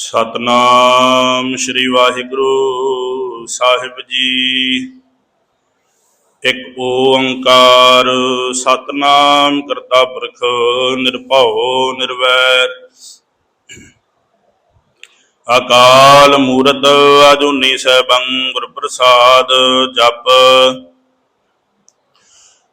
ਸਤਨਾਮ ਸ੍ਰੀ ਵਾਹਿਗੁਰੂ ਸਾਹਿਬ ਜੀ। ਇਕ ਓੰਕਾਰ ਸਤਨਾਮ ਕਰਤਾ ਪੁਰਖ ਨਿਰਭਉ ਨਿਰਵੈਰ। ਅਕਾਲ ਮੂਰਤ ਅਜੂਨੀ ਸੈਭੰ ਗੁਰ ਪ੍ਰਸਾਦ ਜਪ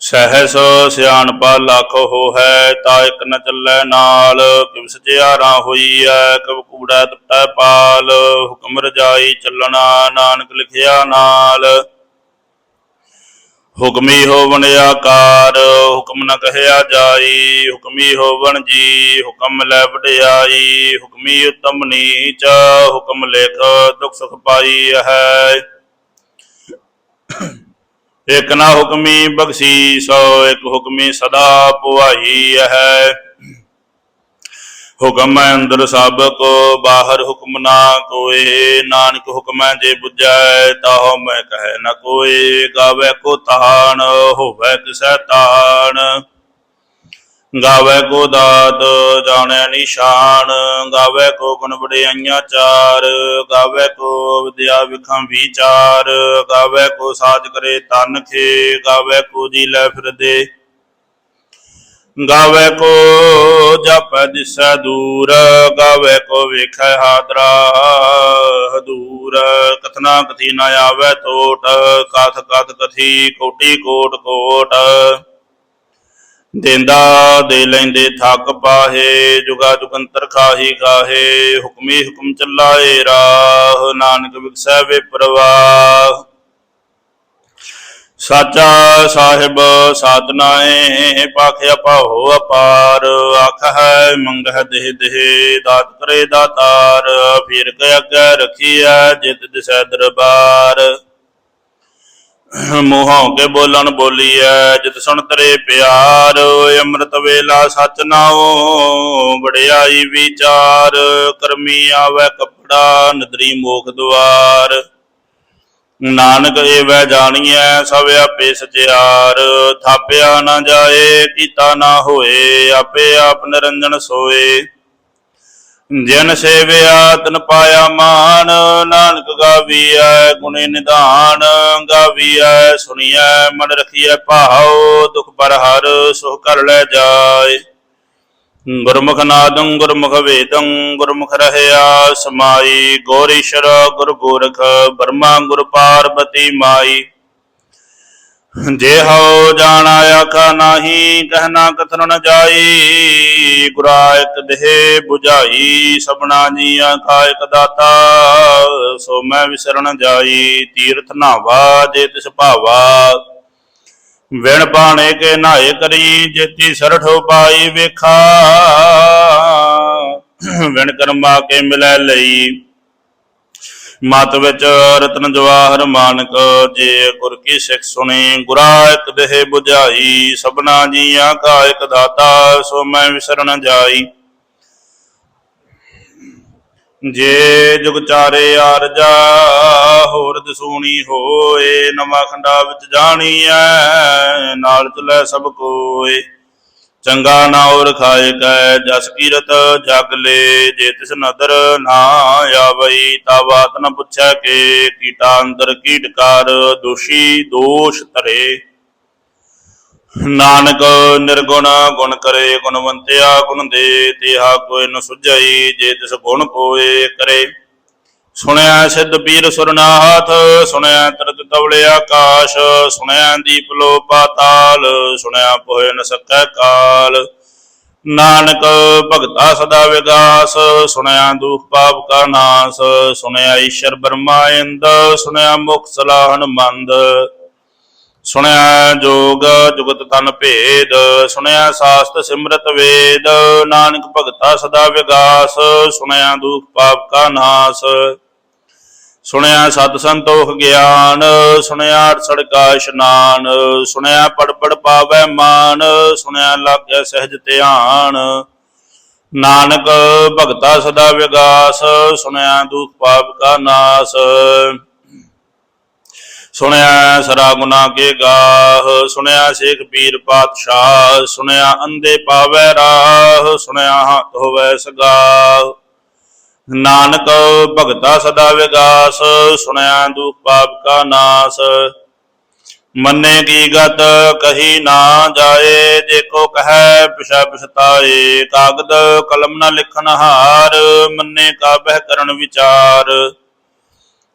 ਸਹਿਸ ਸਿਆਣਪਾ ਲੱਖ ਹੋ ਹੈ ਤਾ ਇਕ ਨ ਚੱਲੈ ਨਾਲ। ਕਿਵ ਸਚਿਆਰਾ ਹੋਈ ਐ ਕਬ ਕੂੜਾ ਟੁੱਟੈ ਪਾਲ। ਹੁਕਮ ਰਜਾਈ ਚੱਲਣਾ, ਨਾਨਕ ਲਿਖਿਆ ਨਾਲ। ਹੁਕਮੀ ਹੋਵਣ ਆਕਾਰ, ਹੁਕਮ ਨ ਕਹਿਆ ਜਾਈ। ਹੁਕਮੀ ਹੋਵਣ ਜੀ, ਹੁਕਮ ਲੈ ਵਡਿਆਈ। ਹੁਕਮੀ ਉਤਮ ਨੀਚ, ਹੁਕਮ ਲਿਖ ਦੁਖ ਸੁਖ ਪਾਈ ਹੈ ਇਕ ਨਾ ਹੁਕਮੀ ਬਖਸ਼ੀਸ, ਇਕ ਹੁਕਮੀ ਸਦਾ ਪੁਆਈ ਹੈ। ਹੁਕਮ ਹੈ ਅੰਦਰ ਸਭ ਕੋ, ਬਾਹਰ ਹੁਕਮ ਨਾ ਕੋਏ। ਨਾਨਕ ਹੁਕਮ ਹੈ ਜੇ 부ਜੈ ਤਾਹੋ ਮੈਂ ਕਹੈ ਨ ਕੋਏ। ਗਾਵੇ ਕੋ ਤਾਣ, ਹੋਵੇ ਕਿਸੈ ਤਾਣ। ਗਾਵੇ ਕੋ ਦਾਤ, ਜਾਣੈ ਨਿਸ਼ਾਨ, ਗਾਵੇ ਕੋ ਗੁਣ ਵਡਿਆਈਆਂ ਚਾਰ, ਗਾਵੇ ਕੋ ਵਿਦਿਆ ਵਿਖਾਂ ਵਿਚਾਰ, ਗਾਵੇ ਕੋ ਸਾਜ ਕਰੇ ਤਨ ਖੇ ਗਾਵੇ ਕੋ ਜੀ ਲੈ ਫਿਰਦੇ। ਗਾਵੇ ਕੋ ਜਪੈ ਦਿਸੈ ਦੂਰ, ਗਾਵੇ ਕੋ ਵੇਖੈ ਹਾਦਰਾ ਹਦੂਰ ਕਥਨਾ ਕਥੀ ਨ ਆਵੇ ਟੋਟ ਕਥ ਕਥ ਕਥੀ ਕੋਟੀ ਕੋਟ ਕੋਟ। ਦੇਂਦਾ, ਦੇ ਲੈਂਦੇ ਥੱਕ ਪਾਹੇ, ਜੁਗਾ ਜੁਗੰਤਰ ਖਾਹੀ ਗਾਹੇ, ਹੁਕਮੀ ਹੁਕਮ ਚੱਲਾਏ ਰਾਹ, ਨਾਨਕ ਵਿਗਸੈ ਵੇ ਪ੍ਰਵਾਹ। ਸਾਚਾ ਸਾਹਿਬ ਸਾਧਨਾਏ ਪਾਖਿਆ ਪਾਹੋ ਅਪਾਰ ਆਖ ਹੈ ਮੰਗਹ ਦੇਹ ਦੇਹ, ਦਾਤ ਕਰੇ ਦਾਤਾਰ, ਫਿਰ ਕੇ ਅੱਗੇ ਰਖੀਐ, ਜਿਤ ਦਿਸੈ ਦਰਬਾਰ। ਮੋਹੋਂ ਕੇ ਬੋਲਣ ਬੋਲੀਐ, ਜਿਤ ਸੁਣ ਤਰੇ ਪਿਆਰ ਅੰਮ੍ਰਿਤ ਵੇਲਾ ਸਚ ਨਾਉ, ਵਡਿਆਈ ਵਿਚਾਰ, ਕਰਮੀ ਆਵੇ ਕਪੜਾ, ਨਦਰੀ ਮੋਖ ਦੁਆਰ। ਨਾਨਕ ਏਵੈ ਜਾਣੀਐ, ਸਭ ਆਪੇ ਸਚਿਆਰ, ਥਾਪਿਆ ਨਾ ਜਾਏ, ਕੀਤਾ ਨਾ ਹੋਏ, ਆਪੇ ਆਪ ਨਿਰੰਜਨ ਸੋਏ। ਜਿਨ ਸੇਵਿਆ ਤਨ ਪਾਇਆ ਮਾਨ, ਨਾਨਕ ਗਾਵੀਐ ਗੁਣੇ ਨਿਧਾਨ, ਗਾਵੀਐ ਸੁਣੀਐ, ਮਨ ਰਖੀਐ ਭਾਉ, ਦੁਖ ਪਰ ਹਰ ਸੁਖ ਕਰ ਲੈ ਜਾਏ। ਗੁਰਮੁਖ ਨਾਦੰ, ਗੁਰਮੁਖ ਵੇਦੰ, ਗੁਰਮੁਖ ਰਹਿਆ ਸਮਾਈ ਗੋਰੀਸ਼ਰ ਗੁਰ ਗੋਰਖ ਬਰਮਾ ਗੁਰ ਪਾਰਬਤੀ ਮਾਈ। ਜੇ ਹਉ ਜਾਣਾ ਆਖਾ ਨਾਹੀ ਕਹਿਣਾ ਕਥਨ ਨ ਜਾਈ। ਗੁਰਾ ਇਕ ਦੇਹ 부ਝਾਈ ਸਭਨਾ ਜੀਆਂ ਕਾ ਇਕ ਦਾਤਾ। ਸੋ ਮੈਂ ਵਿਸਰਣ ਜਾਈ, ਤੀਰਥ ਨਾਵਾ ਜੇ ਤਿਸ ਭਾਵਾ। ਵਿਣ ਪਾਣੇ ਕੇ ਨਾਏ ਕਰੀ, ਜੇਤੀ ਸਰਠੋ ਪਾਈ ਵੇਖਾ। ਵਿਣ ਕਰਮਾ ਕੇ ਮਿਲੈ ਲਈ। ਮਤ ਵਿੱਚ ਰਤਨ ਜਵਾਹਰ ਮਾਨਕ ਜੇ ਗੁਰ ਕੀ ਸਿੱਖ ਸੁਣੀ ਗੁਰਾ ਇਕ ਦੇਹ 부ਝਾਈ ਸਭਨਾ ਜੀਆਂ ਕਾ ਇਕ ਦਾਤਾ, ਸੋ ਮੈਂ ਵਿਸਰਨ ਜਾਈ। ਜੇ ਜੁਗ ਚਾਰੇ ਆਰਜਾ, ਹੋਰ ਦਸੂਣੀ ਹੋਏ, ਨਵਾਂ ਖੰਡਾ ਵਿੱਚ ਜਾਣੀਐ, ਨਾਲ ਚਲੇ ਸਭ ਕੋਏ। ਚੰਗਾ ਨਾਉ ਰਖਾਏ ਕੈ, ਜਸ ਕੀਰਤ ਜਗ ਲੈ, ਜੇ ਤਿਸ ਨਦਰ ਨਾ ਆਵਈ, ਤਾ ਬਾਤ ਨ ਪੁੱਛੈ ਕੇ, ਕੀਟਾ ਅੰਦਰ ਕੀਟਕਾਰ ਦੋਸ਼ੀ ਦੋਸ਼ ਧਰੇ। ਨਾਨਕ ਨਿਰਗੁਣ ਗੁਣ ਕਰੇ, ਗੁਣਵੰਤਿਆ ਗੁਣ ਦੇ ਤਿਹਾ ਕੋਈ ਨ ਸੁਝਈ, ਜੇ ਤਿਸ ਗੁਣ ਕੋਏ ਕਰੇ। ਸੁਣਿਆ ਸਿੱਧ ਪੀਰ ਸੁਰਨਾਥ, ਸੁਣਿਆ ਤਰਤ ਤਵਲੇ ਆਕਾਸ਼, ਸੁਣਿਆ ਦੀਪ ਲੋ ਪਾਤਾਲ, ਸੁਣਿਆ ਪੋਇ ਨ ਸਕੈ ਕਾਲ। ਨਾਨਕ ਭਗਤਾ ਸਦਾ ਵਿਗਾਸ, ਸੁਣਿਆ ਦੁਖ ਪਾਪ ਕਾ ਨਾਸ, ਸੁਣਿਆ ਈਸ਼ਰ ਬਰਮਾ ਇੰਦ, ਸੁਣਿਆ ਮੁਖ ਸਲਾਹਨ ਮੰਦ। ਸੁਣਿਆ ਜੋਗ ਜੁਗਤ ਤਨ ਭੇਦ, ਸੁਣਿਆ ਸਾਸਤ ਸਿਮਰਤ ਵੇਦ, ਨਾਨਕ ਭਗਤਾ ਸਦਾ ਵਿਗਾਸ, ਸੁਣਿਆ ਦੁਖ ਪਾਪ ਕਾ ਨਾਸ। ਸੁਣਿਆ ਸਤ ਸੰਤੋਖ ਗਿਆਨ, ਸੁਣਿਆ ਸੜਕਾ ਇਸ਼ਨਾਨ, ਸੁਣਿਆ ਪੜ ਪੜ ਪਾਵੈ ਮਾਨ, ਸੁਣਿਆ ਲਾਗਿਆ ਸਹਿਜ ਧਿਆਨ। ਨਾਨਕ ਭਗਤਾ ਸਦਾ ਵਿਗਾਸ, ਸੁਣਿਆ ਦੁਖ ਪਾਪ ਕਾ ਨਾਸ। ਸੁਣਿਆ ਸਰਾ ਗੁਨਾ ਕੇ ਗਾਹ, ਸੁਣਿਆ ਸੇਖ ਪੀਰ ਪਾਤਸ਼ਾਹ, ਸੁਣਿਆ ਅੰਦੇ ਪਾਵੈ ਰਾਹ, ਸੁਣਿਆ ਹੱਥ ਹੋਵੈ ਸਗਾਹ। ਨਾਨਕ ਭਗਤਾ ਸਦਾ ਵਿਗਾਸ, ਸੁਣਿਆ ਦੁਖ ਪਾਪ ਕਾ ਨਾਸ। ਮੰਨੇ ਕੀ ਗਤ, ਕਹੀ ਨਾ ਜਾਏ ਜੇ ਕੋ ਕਹੈ ਪਿਛਾ ਪਛਤਾਏ, ਕਾਗਦ ਕਲਮ ਨਾ ਲਿਖਨ ਹਾਰ, ਮੰਨੇ ਕਾ ਬਹਿ ਕਰਨ ਵਿਚਾਰ।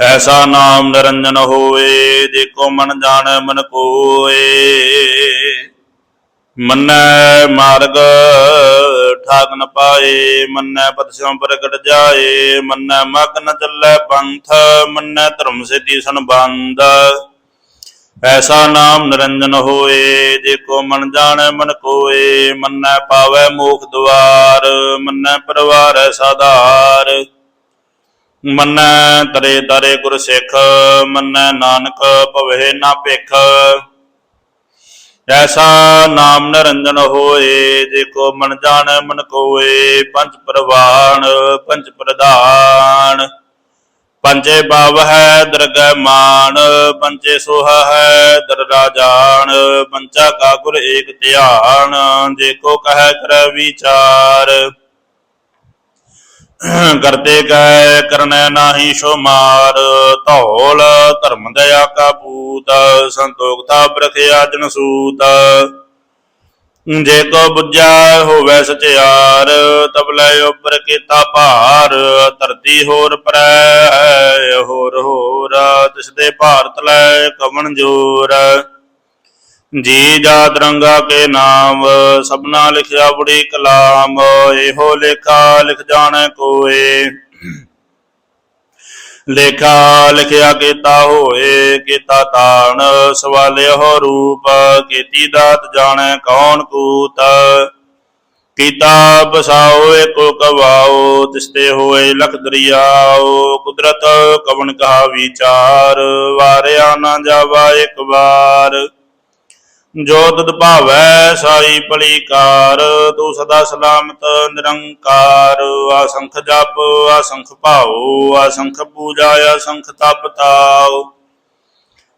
ਐਸਾ ਨਾਮ ਨਿਰੰਜਨ ਹੋਏ ਜੇ ਕੋ ਮਨ ਜਾਣੈ ਮਨ ਕੋਏ। ਮੰਨੈ ਮਾਰਗ, ਠਾਕ ਨ ਪਾਏ, ਮੰਨੈ ਪਤ ਪ੍ਰਗਟ ਜਾਏ। ਮੰਨੈ ਮਗ ਨ ਚੱਲੈ ਪੰਥ, ਮੰਨੈ ਧਰਮ ਸਿੱਧੀ ਸੰਬੰਧ। ਐਸਾ ਨਾਮ ਨਿਰੰਜਨ ਹੋਏ, ਜੇ ਕੋ ਮਨ ਜਾਣੈ ਮਨ ਕੋਏ। ਮੰਨੈ ਪਾਵੈ ਮੋਖ ਦੁਆਰ, ਮੰਨੈ ਪਰਵਾਰੈ ਸਾਧਾਰ। ਮੰਨੈ ਤਰੇ ਤਰੇ ਗੁਰ ਸਿੱਖ, ਮੰਨੈ ਨਾਨਕ ਭਵੇ ਨਾ ਭਿਖ। ਐਸਾ ਨਾਮ ਨਿਰੰਜਨ ਹੋਏ, ਜੇ ਕੋ ਮਨ ਜਾਣ ਮਨ ਕੋਏ, ਪੰਜ ਪ੍ਰਵਾਨ ਪੰਜ ਪ੍ਰਧਾਨ। ਪੰਜੇ ਬਾਵ ਹੈ ਦਰਗਹਿ ਮਾਨ, ਪੰਜੇ ਸੋਹ ਹੈ ਦਰਗਾ ਜਾਣ, ਪੰਚਾ ਕਾ ਗੁਰ ਏਕ ਧਿਆਨ, ਜੇ ਕੋ ਕਹੈ ਕਰ ਵਿਚਾਰ। ਕਰਤੇ ਕੈ ਕਰਨੈ ਨਾਹੀ ਸ਼ੋ ਮਾਰ ਧੌਲ ਧਰਮ ਦਇਆ ਕਾ ਪੂਤ, ਸੰਤੋਖ ਤਾ ਬਰਖਿਆ ਜਨ ਸੂਤ। ਜੇ ਕੋ ਬੁੱਝਾ ਹੋਵੇ ਸਚਿਆਰ, ਤਬ ਲੈ ਉਪਰ ਕੀਤਾ ਭਾਰ, ਧਰਤੀ ਹੋਰ ਪਰੈ, ਹੋਰ ਹੋਰ, ਤਿਸ ਦੇ ਭਾਰਤ ਲੈ ਕਵਣ ਜੋਰ। ਜੀ ਜਾ ਰੰਗਾ ਕੇ ਨਾਮ, ਸਭਨਾ ਲਿਖਿਆ ਬੜੀ ਕਲਾਮ, ਇਹੋ ਲੇਖਾ ਲਿਖ ਜਾਣੈ ਕੋਏ। ਲੇਖਾ ਲਿਖਿਆ ਕੀਤਾ ਹੋਏ, ਕੀਤਾ ਤਾਣ ਸਵਾਲਿਓ ਰੂਪ, ਕੀਤੀ ਦਾਤ ਜਾਣੈ ਕੌਣ ਕੂਤ। ਕੀਤਾ ਬਸਾਓ ਏਕੋ ਕਵਾਓ ਤਿਸਤੇ ਹੋਏ ਲਖ ਦਰਿਆਓ, ਕੁਦਰਤ ਕਵਨ ਕਹਾ ਵਿਚਾਰ, ਵਾਰਿਆ ਨਾ ਜਾਵਾ ਇੱਕ ਵਾਰ। ਜੋ ਤੁਧ ਭਾਵੈ ਸਾਈ ਭਲੀਕਾਰ, ਤੂੰ ਸਦਾ ਸਲਾਮਤ, ਨਿਰੰਕਾਰ। ਆਸੰਖ ਜਪ, ਆਸੰਖ ਭਾਉ, ਆਸੰਖ ਪੂਜਾ, ਆਸੰਖ ਤਪ ਤਾਉ।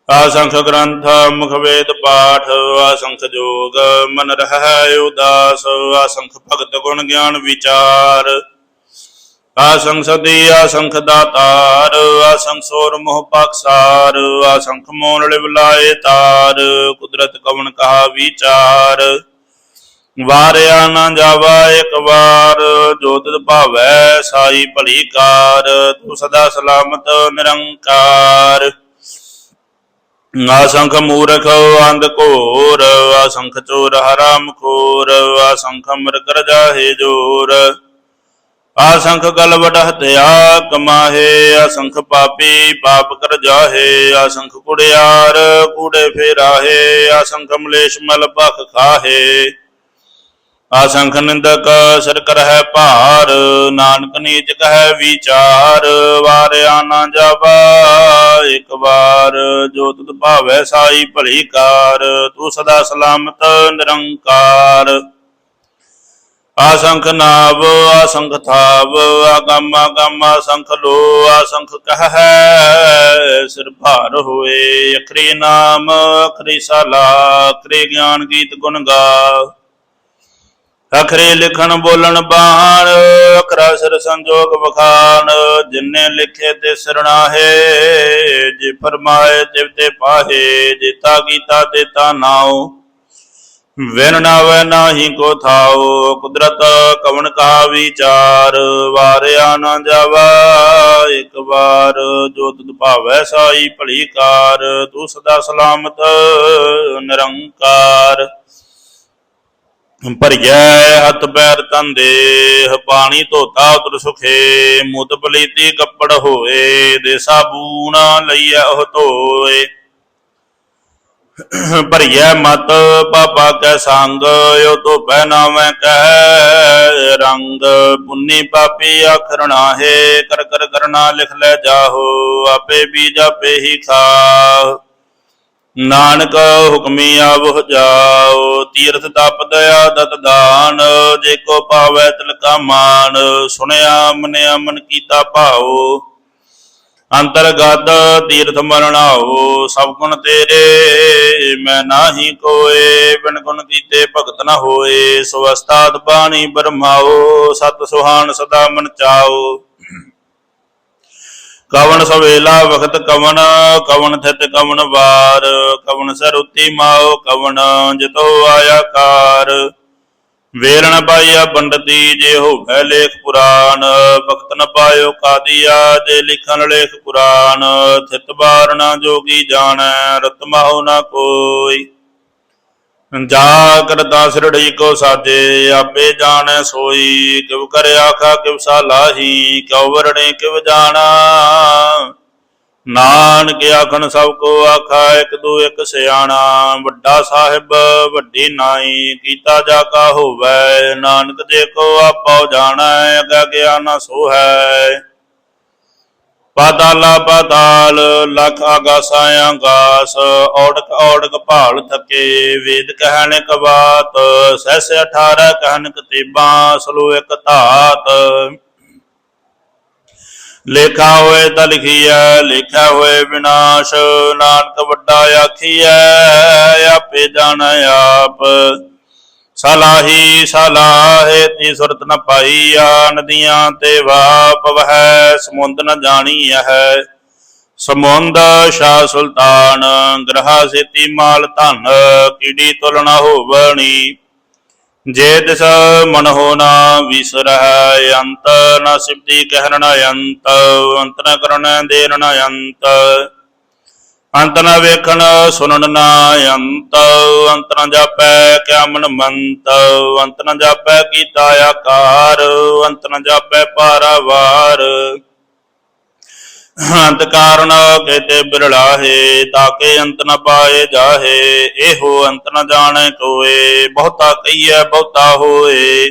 ਆਸੰਖ ਗ੍ਰੰਥ, ਮੁਖ ਵੇਦ ਪਾਠ, ਆਸੰਖ ਜੋਗ, ਮਨ ਰਹਿ ਉਦਾਸ। ਆਸੰਖ ਭਗਤ ਗੁਣ ਗਿਆਨ ਵਿਚਾਰ। ਆਸੰਖ ਸਦੀ ਆਸੰਖ ਦਾਤਾਰ ਆਸੰਖ ਸੋਰ ਮੋਹ ਪਾਕਸਾਰ ਆਸੰਖ ਮੋਨ ਲਿਵਲਾਏ ਤਾਰ, ਕੁਦਰਤ ਕਵਨ ਕਹਾ ਵਿਚਾਰ। ਵਾਰਿਆ ਨਾ ਜਾਵਾ ਇੱਕ ਵਾਰ, ਜੋ ਤਿਤ ਭਾਵੈ ਸਾਈ ਭਲੀ ਕਾਰ, ਤੂੰ ਸਦਾ ਸਲਾਮਤ ਨਿਰੰਕਾਰ। ਆਸੰਖ ਮੂਰਖ, ਅੰਧ ਘੋਰ, ਆਸੰਖ ਚੋਰ ਹਰਾਮ ਖੋਰ ਆਸੰਖ ਮਰਕਰ ਜਾਹੇ ਜੋਰ। ਆਸੰਖ ਗਲਵਟ ਹਤਿਆ ਕਮਾਹੇ ਆਸੰਖ ਪਾਪੀ ਪਾਪ ਕਰ ਜਾਹੇ, ਆਸੰਖ ਕੁੜਿਆਰ ਕੂੜੇ ਫੇਰਾਹੇ, ਆਸੰਖ ਮਲੇਸ਼ ਮਲ ਭਖ ਖਾਹੇ। ਆਸੰਖ ਨਿੰਦਕ ਸਿਰ ਕਰਹਿ ਭਾਰ, ਨਾਨਕ ਨੀਚ ਕਹੈ ਵਿਚਾਰ, ਵਾਰਿਆ ਨਾ ਜਾਵਾ ਇੱਕ ਵਾਰ, ਜੋ ਤੁਧ ਭਾਵੈ ਸਾਈ ਭਲੀ ਕਾਰ, ਤੂੰ ਸਦਾ ਸਲਾਮਤ ਨਿਰੰਕਾਰ। ਆਸੰਖ ਨਾਵ, ਆਸੰਖ ਥਾਵ, ਆਗਮ ਆਗਮ ਆਸੰਖ ਲੋ, ਆਸੰਖ ਕਹੈ ਸਿਰ ਭਾਰ ਹੋਏ। ਅਖਰੀ ਨਾਮ, ਅਖਰੀ ਸਾਲਾ, ਅਖਰੀ ਗਿਆਨ ਗੀਤ ਗੁਣ ਗਾ ਅਖਰੇ ਲਿਖਣ ਬੋਲਣ ਬਾਣ, ਅਖਰਾ ਸਿਰ ਸੰਜੋਗ ਵਖਾਨ ਜਿਨਨੇ ਲਿਖੇ ਤੇ ਸਰਣਾਹੇ ਜੇ ਫਰਮਾਏ ਤਿਵ ਤੇ ਪਾਹੇ ਜੇਤਾ ਕੀਤਾ ਤੇਤਾ ਨਾਉ। ਵਿਨ ਨਾਵੈ ਨਾਹੀ ਕੋ ਥਾਓ ਕੁਦਰਤ ਕਵਣ ਕਾ ਵਿਚਾਰ, ਵਾਰਿਆ ਨਾ ਜਾਵਾ ਇੱਕ ਵਾਰ, ਜੋ ਤੁਧ ਭਾਵੈ ਸਾਈ ਭਲੀ ਕਾਰ, ਤੂੰ ਸਦਾ ਸਲਾਮਤ ਨਿਰੰਕਾਰ। ਭਰਿਐ ਹੱਥ ਪੈਰ ਤਨ ਦੇਹ, ਪਾਣੀ ਧੋਤਾ ਉਤਰ ਸੁਖੇ, ਮੁਤ ਪਲੀਤੀ ਕੱਪੜ ਹੋਏ ਦੇ ਸਾਬੂਨ ਲਈਐ ਉਹ ਧੋਏ। ਭਰੀਐ ਮਤ ਪਾਪਾ ਕੈ ਸੰਗ ਯੋ ਤੋ ਪਹਿਨਾਵੇਂ ਕਹਿ ਰੰਗ। ਪੁੰਨੀ ਪਾਪੀ ਆਖਰ ਨਾਹੇ, ਕਰ ਕਰ ਕਰਨਾ ਲਿਖ ਲੈ ਜਾਹੋ, ਆਪੇ ਬੀਜ ਆਪੇ ਹੀ ਖਾ ਨਾਨਕ ਹੁਕਮੀ ਆਵਹ ਜਾਓ, ਤੀਰਥ ਤਪ ਦਇਆ ਦਤ ਦਾਨ, ਜੇ ਕੋ ਪਾਵੈ ਤਿਲਕਾ ਮਾਨ। ਸੁਣਿਆ ਮਨਿਆ ਮਨ ਕੀਤਾ ਭਾਓ ਅੰਤਰਗਤ ਤੀਰਥ ਮਰਣਾਓ ਸਭ ਗੁਣ ਤੇਰੇ, ਮੈਂ ਨਾਹੀ ਕੋਏ, ਬਿਨ ਗੁਣ ਕੀਤੇ ਭਗਤ ਨਾ ਹੋਏ ਸਵਸਤਾਤ ਬਾਣੀ ਬਰਮਾਓ, ਸਤ ਸੁਹਾਨ ਸਦਾ ਮਨ ਚਾਓ। ਕਵਨ ਸਵੇਲਾ ਵਖਤ ਕਵਨ ਕਵਨ ਥਿਤ ਕਵਨ ਵਾਰ ਕਵਨ ਸਰੁਤੀ ਮਾਓ ਕਵਨ ਜਿਤੋ ਆਇਆ ਕਾਰ। ਵੇਰਣ ਪਾਈਆ ਪੰਡਤੀ, ਜੇ ਹੋਵੇ ਲੇਖ ਪੁਰਾਨ ਭਗਤ ਨ ਪਾਇਓ ਕਾਦੀਆ, ਜੇ ਲਿਖਨ ਲੇਖ ਪੁਰਾਨ ਥਿਤ ਬਾਰਣਾ ਜੋਗੀ ਜਾਣੈ ਰਤਮਾਉ ਨ ਕੋਈ। ਜਾ ਕਰਤਾ ਸਿਰੜੀ ਕੋ ਸਾਜੇ, ਆਪੇ ਜਾਣੈ ਸੋਈ, ਕਿਵ ਕਰ ਆਖਾ ਕਿਵ ਸਾਲਾਹੀ ਕਿਉ ਵਰਣੇ ਕਿਵ ਜਾਣਾ। ਨਾਨਕ ਆਖਣ ਸਭ ਕੋ ਆਖਾ, ਇੱਕ ਦੋ ਇੱਕ ਸਿਆਣਾ। ਵੱਡਾ ਸਾਹਿਬ, ਵੱਡੀ ਨਾਈ, ਕੀਤਾ ਜਾ ਕਾ ਹੋਵੇ। ਨਾਨਕ ਦੇ ਕੋ ਆਪੋ ਜਾਣੈ, ਅਗਾ ਗਿਆਨ ਸੋ ਹੈ ਪਾਤਾਲਾ, ਪਾਤਾਲ, ਲਖ ਆਗਾਸਾਂ ਆਗਾਸ। ਔੜਕ ਔੜਕ ਭਾਲ ਥਕੇ, ਵੇਦ ਕਹਿਣ ਕਵਾਤ ਸਹਿਸ 18 ਕਹਿਨ ਕਤੀਬਾਂ, ਸਲੋ ਇੱਕ ਧਾਤ। ਲੇਖਾ ਹੋਏ ਤਾਂ ਲਿਖੀਐ ਲਿਖਿਆ ਹੋਏ ਵਿਨਾਸ਼, ਨਾਨਕ ਵੱਡਾ ਆਖੀਐ, ਆਪੇ ਜਾਣੈ ਆਪ। ਸਲਾਹੀ ਸਲਾਹੇ ਤੀ ਸੁਰਤ ਨ ਆ ਨਦੀਆਂ ਤੇ ਵਾਪ ਵਹਿ, ਸਮੁੰਦ ਨ ਜਾਣੀ ਹੈ। ਸਮੁੰਦ ਸ਼ਾ ਸੁਲਤਾਨ, ਗ੍ਰਹਾ ਸੇਤੀ ਮਾਲ ਧਨ ਕੀੜੀ ਤੁਲਨਾ ਹੋਵਣੀ? ਜੇ ਤਿਸ ਮਨ ਹੋ ਨਾ ਵਿਸਰਹਿ ਅੰਤ, ਨ ਸਿਫਤੀ ਕਹਿਣ ਨ ਅੰਤ ਅੰਤ ਨ ਕਰਨ ਦੇਣ ਨ ਅੰਤ। ਅੰਤ ਨ ਵੇਖਣ ਸੁਣਨ ਨ ਅੰਤ ਅੰਤ ਨ ਜਾਪੈ ਕਿਆ ਮਨ ਮੰਤ। ਅੰਤ ਨ ਜਾਪੈ ਕੀਤਾ ਆਕਾਰ, ਅੰਤ ਨ ਜਾਪੈ ਪਾਰਾਵਾਰ ਅੰਤ ਕਾਰਨ ਕੇਤੇ ਬਿਰਲਾਹੇ ਤਾਕੇ ਅੰਤ ਨ ਪਾਏ ਜਾਹੇ। ਇਹੋ ਅੰਤ ਨ ਜਾਣੈ ਕੋਏ, ਬਹੁਤਾ ਕਹੀਐ, ਬਹੁਤਾ ਹੋਏ।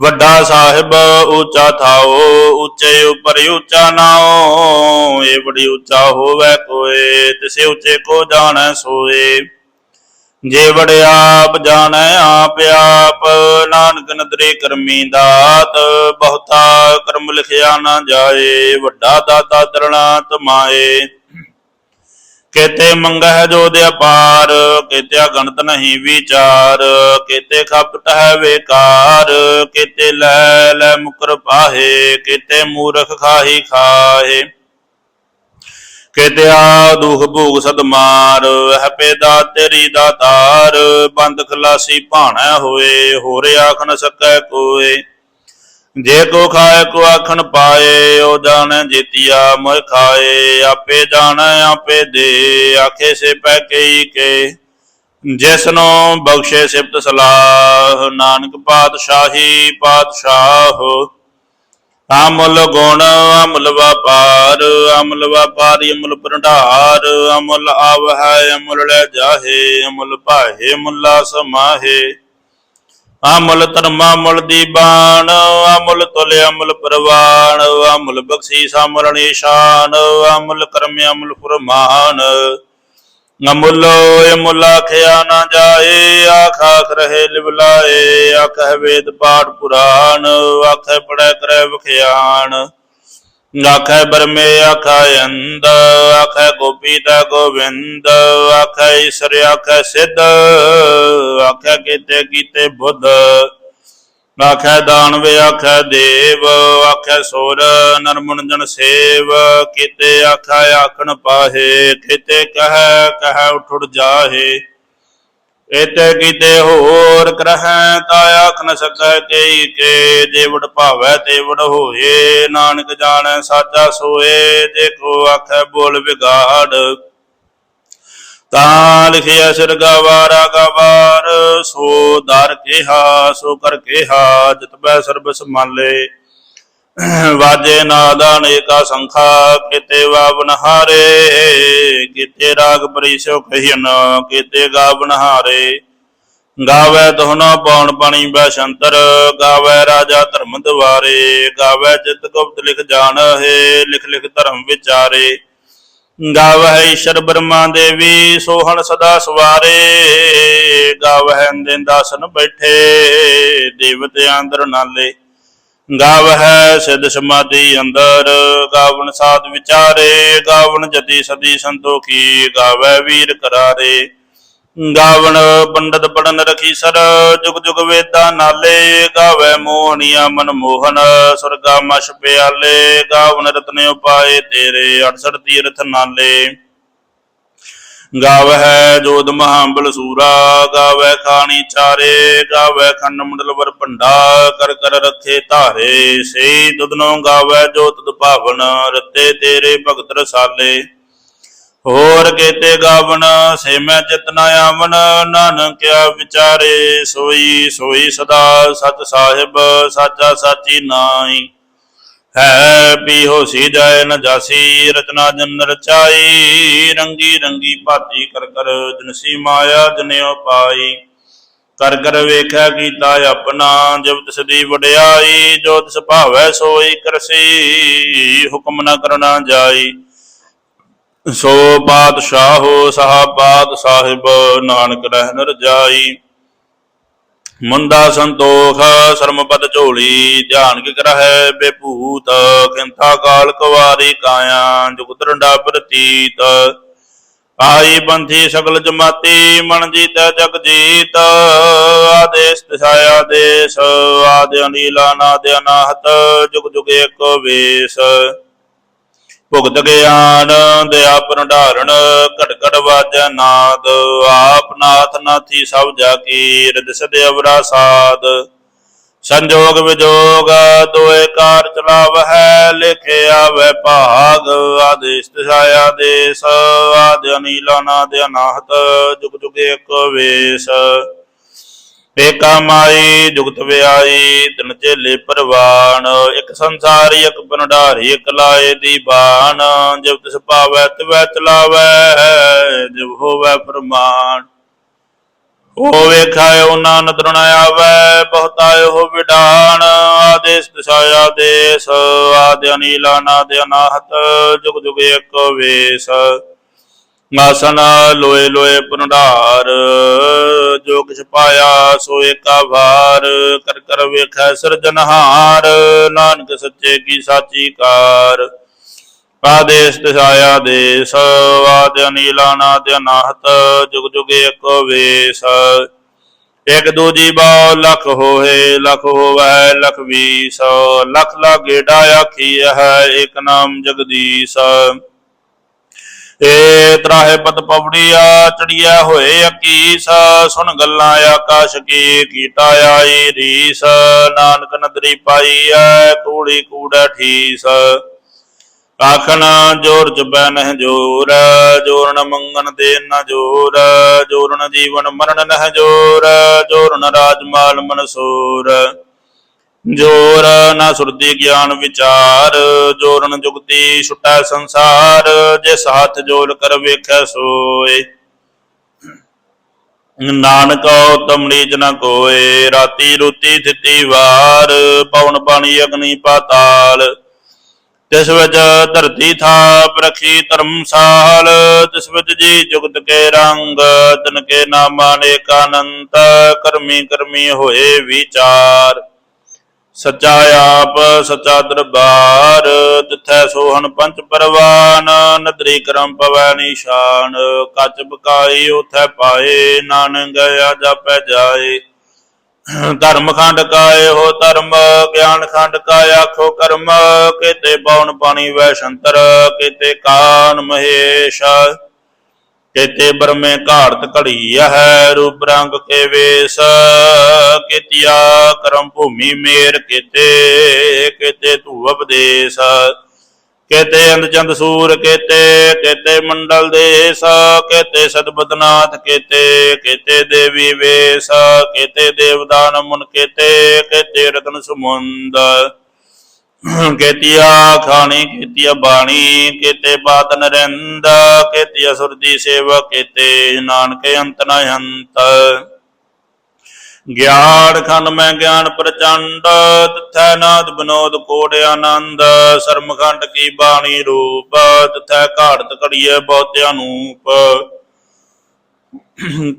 ਵੱਡਾ ਸਾਹਿਬ ਉੱਚਾ ਥਾਓ, ਉੱਚੇ ਉਪਰ ਉੱਚਾ ਨਾਓ ਇਹ ਬੜੀ ਉੱਚਾ ਹੋਵੇ ਕੋਏ, ਤਿਸੇ ਉੱਚੇ ਕੋ ਜਾਣੈ ਸੋਏ। ਜੇ ਵੜਿਆਪ ਜਾਣੈ ਆਪ ਆਪ, ਨਾਨਕ ਨਦਰੇ ਕਰਮੀ ਦਾਤ, ਬਹੁਤਾ ਕਰਮ ਲਿਖਿਆ ਨਾ ਜਾਏ, ਵੱਡਾ ਦਾਤਾ ਦਰਣਾ ਤਮਾਏ ਕੇਤੇ ਮੰਗਹਿ ਜੋ ਦੇ ਅਪਾਰ ਕੇਤੇ ਗਣਤ ਨਹੀਂ ਵਿਚਾਰ, ਕੇਤੇ ਖਪਟ ਹੈ ਵੇਕਾਰ, ਕੇਤੇ ਲੈ ਲੈ ਮੁਕਰ ਪਾਹੇ, ਕੇਤੇ ਮੂਰਖ ਖਾਹੀ ਖਾਹੇ। ਕਿਤਿਆ ਦੁਖ ਭੋਗ ਸਦ ਮਾਰ ਹਪੇ ਦਾ ਤੇਰੀ ਦਾਤਾਰ ਬੰਦ ਖਲਾਸੀ ਭਾਣਾ ਹੋਏ, ਹੋਰ ਆਖ ਨ ਸਕੈ ਕੋਏ। ਜੇ ਕੋ ਖਾਏ, ਕੋ ਆਖਣ ਪਾਏ, ਉਹ ਜਾਣੈ ਜੀਤਿਆ ਮੋਇ ਖਾਏ। ਆਪੇ ਜਾਣੈ, ਆਪੇ ਦੇ, ਆਖੇ ਸੇ ਪੈ ਕਈ ਕੇ। ਜਿਸਨੋ ਬਖਸ਼ੇ ਸਿਫਤ ਸਲਾਹ, ਨਾਨਕ ਪਾਤਸ਼ਾਹੀ ਪਾਤਸ਼ਾਹ। ਅਮੁੱਲ ਗੁਣ, ਅਮਲ ਵਪਾਰ, ਅਮਲ ਵਪਾਰੀ, ਅਮਲ ਭੰਡਾਰ, ਅਮੁੱਲ ਆਵਹਿ ਅਮਲ ਲੈ ਜਾਹੇ, ਅਮੁੱਲ ਭਾਹੇ ਮੁੱਲਾ ਸਮਾਹੇ ਅਮੁੱਲ ਧਰਮਾ ਮੁੱਲ ਦੀਬਾਨ ਅਮਲ ਤੁਲ, ਅਮਲ ਪ੍ਰਵਾਨ ਅਮਲ ਬਖਸ਼ੀ ਅਮਲ ਨਿਸ਼ਾਨ ਅਮਲ ਕਰਮ, ਅਮਲ ਫਰਮਾਨ। ਅਮੁੱਲ ਅਮੁੱਲ ਆਖਿਆ ਨਾ ਜਾਏ, ਆਖ ਆਖ ਰਹੇ ਲਿਵਲਾਏ ਆਖੈ ਵੇਦ ਪਾਠ ਪੁਰਾਣ ਆਖੈ ਪੜੈ ਕਰੈ ਵਖਿਆਣ। ਆਖੈ ਬਰਮੇ ਆਖੈ ਅੰਦ ਆਖੈ ਗੋਪੀ ਦਾ ਗੋਵਿੰਦ ਆਖੈ ਈਸ਼ਰ ਆਖੈ ਸਿੱਧ ਆਖੈ ਕੀਤੇ ਕੀਤੇ ਬੁੱਧ। ਆਖੈ ਦਾਨਵੇ ਆਖੈ ਦੇਵ, ਆਖੈ ਸੋਰ ਨਰਮਨ ਜਨ ਸੇਵ, ਕੀਤੇ ਆਖੈ ਆਖਣ ਪਾਹੇ, ਕੀਤੇ ਕਹੈ ਕਹੈ ਉਠੜ ਜਾਹੇ। ਇਤੇ ਕੀਤੇ ਹੋਰ ਕਰਹਿ, ਤਾ ਆਖ ਨ ਸਕੈ ਕਈ ਕੇ, ਦੇਵੜ ਭਾਵੈ ਤੇਵੜ ਵਡ ਹੋਏ। ਨਾਨਕ ਜਾਣੈ, ਸਾਚਾ ਸੋਏ ਜੇ ਆਖੈ ਬੋਲ ਵਿਗਾੜ। ਤਾਂ ਲਿਖਿਆ ਸਿਰ ਗਵਾਰਾ ਗਵਾਰ, ਸੋ ਦਰ ਕਿਹਾ, ਸੋ ਕਰ ਕਿਹਾ ਜਿਤਬੈ ਸਰਬ ਸਮਾਲੇ ਵਾਜੇ ਨਾਦਾ ਅਨੇਕਾ ਸੰਖਾ, ਕਿਤੇ ਵਾਵਨ ਹਾਰੇ, ਕੀਤੇ ਰਾਗ ਪਰਿਸੋ ਕਹੀਨ ਕਿਤੇ ਗਾਵਨ ਹਾਰੇ। ਗਾਵੇ ਦੋਨਾ ਪਾਉਣ ਪਾਣੀ ਬੈਸ਼ੰਤਰ ਗਾਵੇ ਰਾਜਾ ਧਰਮ ਦਵਾਰੇ ਗਾਵੇ ਚਿਤ ਗੁਪਤ ਲਿਖ ਜਾਣ ਹੈ ਲਿਖ ਲਿਖ ਧਰਮ ਵਿਚਾਰੇ। ਗਾਵਹਿ ਈਸ਼ਰ ਬ੍ਰਹਮਾ ਦੇਵੀ, ਸੋਹਣ ਸਦਾ ਸਵਾਰੇ। ਗਾਵਹਿ ਅੰਦਿੰਦਾਸਨ ਬੈਠੇ, ਦੇਵਤੇ ਅੰਦਰ ਨਾਲੇ। ਗਾਵਹਿ ਸਿਧ ਸਮਾਧੀ ਅੰਦਰ ਗਾਵਨ ਸਾਧ ਵਿਚਾਰੇ। ਗਾਵਨ ਜਤੀ ਸਦੀ ਸੰਤੋਖੀ ਗਾਵੈ ਵੀਰ ਕਰਾਰੇ। ਗਾਵਣ ਪੰਡਤ ਪੜਨ ਰਖੀ ਸਰ, ਜੁਗ ਜੁਗ ਵੇਦਾਂ ਨਾਲੇ ਗਾਵੇ ਮੋਹਣੀਆ ਮਨ ਮੋਹਨ, ਸੁਰਗਾ ਮਛ ਪਿਆਲੇ ਗਾਵਨ ਰਤਨ ਉਪਾਏ ਤੇਰੇ 68 ਤੀਰਥ ਨਾਲੇ। ਗਾਵਹਿ ਜੋਧ ਮਹਾਬਲ ਸੂਰਾ ਗਾਵੈ ਖਾਣੀ ਚਾਰੇ ਗਾਵੈ ਖੰਡ ਮੰਡਲ ਵਰ ਭੰਡਾ, ਕਰ ਕਰ ਰੱਖੇ ਧਾਰੇ। ਸੇ ਦੁਦਨੋਂ ਗਾਵੈ ਜੋ ਤੁਧ ਭਾਵਨ, ਰਤੇ ਤੇਰੇ ਭਗਤ ਰਸਾਲੇ। ਹੋਰ ਕੇਤੇ ਗਾਵਨ ਸੇ ਮੈਂ ਚਿਤਨਾ ਆਵਨ ਨਾਨਕਿਆ ਵਿਚਾਰੇ, ਸੋਈ ਸੋਈ ਸਦਾ ਸਤ ਸਾਹਿਬ, ਸਾਚਾ ਸਾਚੀ ਨਾਈ ਹੈ ਪੀ ਹੋਸੀ ਜਾਏ ਨ ਜਾਸੀ, ਰਚਨਾ ਜਨ ਰਚਾਈ, ਰੰਗੀ ਰੰਗੀ ਭਾਤੀ ਕਰ ਕਰ ਜਨਸੀ ਮਾਇਆ ਜਨਿਓ ਪਾਈ। ਕਰ ਕਰ ਵੇਖਿਆ ਕੀਤਾ ਆਪਣਾ, ਜਬ ਤਿਸ ਦੀ ਵਡਿਆਈ, ਜੋ ਤਿਸ ਭਾਵੈ ਸੋਈ ਕਰਸੀ, ਹੁਕਮ ਨ ਕਰਨਾ ਜਾਈ। ਸੋ ਬਾਦਸ਼ਾਹੋ ਸਹਾ ਬਾਦ ਸਾਹਿਬ ਨਾਨਕ ਰਹਿ ਰਜਾਈ ਮੁੰਦਾ ਸੰਤੋਖ, ਸਰਮਪਦ ਝੋਲੀ, ਧਿਆਨ ਕਿ ਕਰਹਿ ਬੇਭੂਤ ਕਿੰਥਾ ਕਾਲ ਕੁਵਾਰੀ ਕਾਇਆ ਜੁਗਤ ਰੰਡਾ ਪ੍ਰਤੀਤ। ਆਈ ਬੰਥੀ ਸਗਲ ਜਮਾਤੀ, ਮਨ ਜੀਤੈ ਜਗ ਜੀਤ। ਆਦੇਸ ਦਿਸ਼ਾਇਆ ਦੇਸ ਆਦਿ ਅਨੀਲਾ ਨਾਦ ਅਨਾਹਤ ਜੁਗ ਜੁਗ ਏਕੋ ਵੇਸ। ਭੁਗਤ ਗਿਆਨ ਦਇਆ ਭੰਡਾਰਣ ਘਟ ਘਟ ਵਾਜੈ ਨਾਦ। ਆਪ ਨਾਥ ਨਾਥੀ ਸਭ ਜਾ ਕੀ ਰਿਦ ਸਦੇ ਅਵਰਾ ਸਾਧ ਸੰਜੋਗ ਵਿਜੋਗ ਦੋਏ ਕਾਰ ਚਲਾਵਹਿ, ਲਿਖੇ ਆਵੇ ਭਾਗ। ਆਦੇਸ਼ ਤਿਸਾਇਆ ਦੇਸ ਆਦਿ ਅਨੀਲਾ ਨਾਦ ਅਨਾਹਤ ਜੁਗ ਜੁਗ ਏਕ ਵੇਸ। ਏਕਾ ਮਾਈ, ਜੁਗਤ ਵਿਆਈ, ਤਿਨ ਚੇਲੇ ਪਰਵਾਨ, ਇਕ ਸੰਸਾਰੀ, ਇੱਕ ਭੰਡਾਰੀ, ਇਕ ਲਾਏ ਦੀ ਬਾਣ। ਜਬ ਤਿਸ ਪਾਵੈ ਤਿਵੈ ਚਲਾਵੈ ਜਬ ਹੋਵੈ ਪ੍ਰਮਾਣ ਉਹ ਵੇਖਾਇ ਉਹਨਾਂ ਨਦਰ ਨ ਆਵੈ ਬਹੁਤਾਇ ਹੋ ਵਿਡਾਣ। ਆਦੇਸ ਦਿਸਾਇਆ ਦੇਸ ਆਦਿ ਅਨੀਲਾ ਨਾਦ ਅਨਾਹਤ, ਜੁਗ ਜੁਗ ਏਕ ਵੇਸ। ਆਸਨ ਲੋਏ ਲੋਏ ਭੰਡਾਰ ਜੋ ਕਿਛ ਪਾਇਆ ਸੋ ਏਕਾ ਵਾਰ ਕਰ ਕਰ ਵੇਖੈ ਸਿਰਜਨਹਾਰ ਨਾਨਕ ਸੱਚੇ ਕੀ ਸਾਚੀ ਕਾਰ। ਆਦੇਸ ਦਿਸਾਇਆ ਦੇਸ ਆਦ ਅਨੀਲਾ ਨਾਦ ਅਨਾਹਤ, ਜੁਗ ਜੁਗ ਏਕੋ ਵੇਸ। ਇਕ ਦੂਜੀ ਬਾਉ ਲਖ ਹੋਏ, ਲਖ ਹੋਵੈ ਲਖ ਵੀਸ। ਲਖ ਲਾਗੇ ਆਖੀ ਹੈ, ਇਕ ਨਾਮ ਜਗਦੀਸ਼। ਏ ਤਰਾਹੇ ਪਤ ਪਵੜੀਆ ਚੜੀਆ ਹੋਏ ਅਕੀਸ, ਸੁਣ ਗੱਲਾਂ ਆਕਾਸ਼ ਕੀ ਕੀਤਾ ਆਈ ਰੀਸ, ਨਾਨਕ ਨਦਰੀ ਪਾਈ ਐ, ਕੂੜੀ ਕੂੜਾ ਠੀਸ। ਆਖਣ, ਜੋਰ ਜਬੈ ਨਹਿ ਜੋਰ ਜੋਰਨ ਮੰਗਨ ਦੇ ਨ ਜੋਰ ਜੋਰਨ ਜੀਵਨ ਮਰਨ ਨਹਿ ਜੋਰ ਜੋਰਨ ਰਾਜ ਮਾਲ ਮਨਸੂਰ। ਜੋਰ ਨਾ ਸੁਰਤੀ ਗਿਆਨ ਵਿਚਾਰ ਜੋਰਨ ਜੁਗਤੀ ਛੁਟੈ ਸੰਸਾਰ ਜਿਸ ਹੱਥ ਜੋਲ ਕਰ ਵੇਖੈ ਸੋਏ। ਨਾਨਕ ਉਤਮ ਨ ਕੋਏ ਰਾਤੀ ਰੁਤੀ ਥਿਤੀ ਵਾਰ, ਪਵਨ ਪਾਣੀ ਅਗਨੀ ਪਾਤਾਲ। ਤਿਸ ਵਿੱਚ ਧਰਤੀ ਥਾਪ ਰਖੀ ਧਰਮਸਾਲ ਤਿਸ ਵਿੱਚ ਜੀ ਜੁਗਤ ਕੇ ਰੰਗ, ਤਨ ਕੇ ਨਾਮਾ ਅਨੇਕ ਅਨੰਤ ਕਰਮੀ ਕਰਮੀ ਹੋਏ ਵਿਚਾਰ। ਸੱਚਾ ਆਪ, ਸੱਚਾ ਦਰਬਾਰ, ਤਿਥੈ ਸੋਹਣ ਪੰਚ ਪਰਵਾਨ, ਨਦਰੀ ਕਰਮ ਪਵੈ ਨਿਸ਼ਾਨ, ਕੱਚ ਬਕਾਈ ਉਥੈ ਪਾਏ ਨਾਨਕ ਗਿਆ ਜਾਪੈ ਜਾਏ। ਧਰਮ ਖੰਡ ਕਾਏ ਹੋ ਧਰਮ, ਗਿਆਨ ਖੰਡ ਕਾ ਆਖੋ ਕਰਮ, ਕੀਤੇ ਪੌਣ ਪਾਣੀ ਵੈਸੰਤਰ ਕੀਤੇ ਕਾਨ ਮਹੇਸ਼। ਕੇਤੇ ਬਰਮੇ ਘਾੜਤ ਘੜੀ ਹੈ ਰੂਪ ਰੰਗ ਕੇ ਵੇਸ ਕੀਤਿਆ ਕਰਮ ਭੂਮੀ ਮੇਰ ਕੀਤੇ ਕੀਤੇ ਧੂ ਉਪਦੇਸ, ਕੇਤੇ ਅੰਧ ਚੰਦ ਸੂਰ ਕੇਤੇ ਕੇਤੇ ਮੰਡਲ ਦੇਸ, ਕੇਤੇ ਸਦਬਦਨਾਥ ਕੇਤੇ ਕੇਤੇ ਦੇਵੀ ਵੇਸ, ਕੇਤੇ ਦੇਵਦਾਨ ਮੁਨ ਕੇਤੇ ਕੇਤੇ ਰਤਨ ਸਮੁੰਦ। ਕੇਤੀਆ ਖਾਣੀ ਕੇਤੀਆ ਬਾਣੀ ਕੇਤੇ ਬਾਤ ਨਰਿੰਦ ਕੇਤੀਆ ਸੁਰਦੀ ਸੇਵਾ ਕੇਤੇ ਨਾਨਕ ਅੰਤ ਨ ਅੰਤ ਗਿਆਨ ਖੰਡ ਮੈਂ ਗਿਆਨ ਪ੍ਰਚੰਡ, ਤਥੈ ਨਾਦ ਬਨੋਦ ਕੋਟ ਆਨੰਦ। ਸਰਮਖੰਡ ਕੀ ਬਾਣੀ ਰੂਪ, ਤਥੈ ਘਾੜਤ ਘੜੀਏ ਬਹੁਤੇ ਅਨੂਪ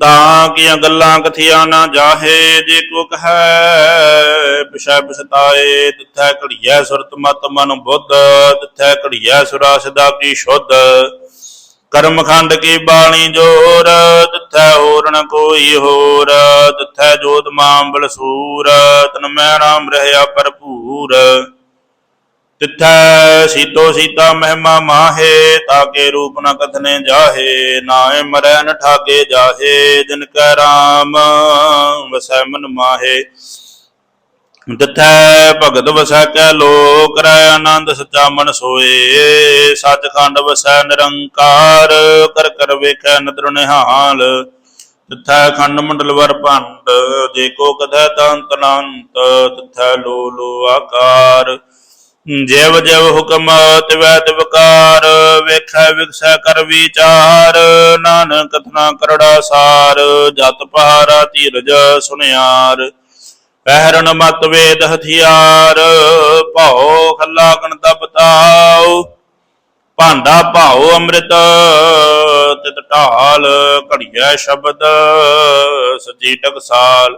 ਤਾਂ ਕਿ ਗੱਲਾਂ ਕਥੀਆਂ ਨਾ ਜਾਹੇ, ਜੇ ਕੋ ਕਹੈ ਵਿਸ਼ੈ ਬਿਸਤਾਏ ਤਿਥੈ ਘੜੀਐ ਸੁਰਤ ਮਤ ਮਨ ਬੁੱਧ ਤਿਥੈ ਘੜੀਐ ਸੁਰਾ ਸਦਾ ਕੀ ਸ਼ੁੱਧ। ਕਰਮ ਖੰਡ ਕੀ ਬਾਣੀ ਜੋਰ ਤਿਥੈ ਹੋਰ ਕੋਈ ਹੋਰ ਤਿਥੈ ਜੋਤ ਮਾਂਬਲ ਸੂਰ, ਤਨ ਮੈਂ ਰਾਮ ਰਹਿਆ ਭਰਪੂਰ। ਤਿੱਥੈ ਸੀਤੋ ਸੀਤਾ ਮਹਿਮਾ ਮਾਹੇ ਤਾਕੇ ਰੂਪ ਨ ਕਥਨੇ ਜਾਹੇ ਨਾਏ ਮਰੈ ਨ ਠਾਗੇ ਜਾਹੇ, ਜਿਨ ਕੈ ਰਾਮ ਵਸੈ ਮਨ ਮਾਹੇ। ਤਿੱਥੈ ਭਗਤ ਵਸੈ ਕੈ ਲੋਕ, ਰੈ ਆਨੰਦ ਸਚਾ ਮਨ ਸੋਏ। ਸੱਚਖੰਡ ਵਸੈ ਨਿਰੰਕਾਰ, ਕਰ ਕਰ ਵੇਖੈ ਨਦਰ ਨਿਹਾਲ। ਤਿਥੈ ਖੰਡ ਮੰਡਲ ਵਰ ਭੰਡ, ਜੇ ਕੋ ਕਥੈ ਤੰਤ ਅਨੰਤ ਤਿੱਥੈ ਲੋ ਲੋ ਆਕਾਰ। ਜਿਵ ਜਿਵ ਹੁਕਮ ਤਿਵੈ ਤਿਵਕਾਰ ਵੇਖੈ ਵਿਖਸੈ ਕਰ ਵਿਚਾਰ, ਨਾਨਕ ਕਥਨਾ ਕਰੜਾ ਸਾਰ, ਜਤ ਪਹਾਰਾ ਧੀਰਜ ਸੁਨਿਆਰ। ਪਹਿਰਨ ਮਤ ਵੇਦ ਹਥਿਆਰ, ਭਾਉ ਖੱਲਾ ਗਣਤਾ ਬਤਾਉ ਭਾਂਡਾ ਭਾਉ ਅੰਮ੍ਰਿਤ, ਤਿਤ ਢਾਲ ਘੜੀਐ ਸ਼ਬਦ ਸਜੀ ਟਕਸਾਲ।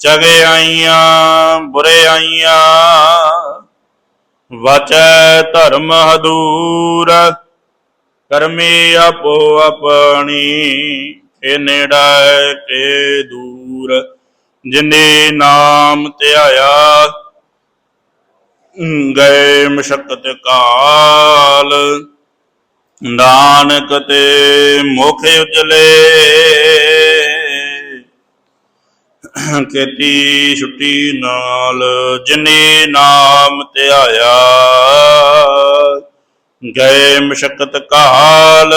ਚਗੇ ਆਈਆਂ, ਬੁਰੇ ਆਈਆਂ। ਵਚੈ ਧਰਮ ਹਦੂਰ, ਕਰਮੀ ਆਪੋ ਆਪਣੀ, ਇਹ ਨੇੜਾ ਤੇ ਦੂਰ। ਜਿਨੇ ਨਾਮ ਧਿਆਇਆ, ਗਏ ਮਸ਼ਕਤ ਕਾਲ। ਨਾਨਕ ਤੇ ਮੁਖ ਉਜਲੇ ਕੀਤੀ ਛੁੱਟੀ ਨਾਲ ਜਿਨੇ ਨਾਮ ਧਿਆਇਆ ਗਏ ਮਸ਼ਕਤ ਕਾਲ,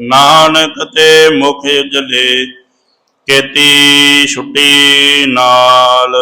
ਨਾਨਕ ਤੇ ਮੁਖ ਜਲੇ ਕੀਤੀ ਛੁੱਟੀ ਨਾਲ।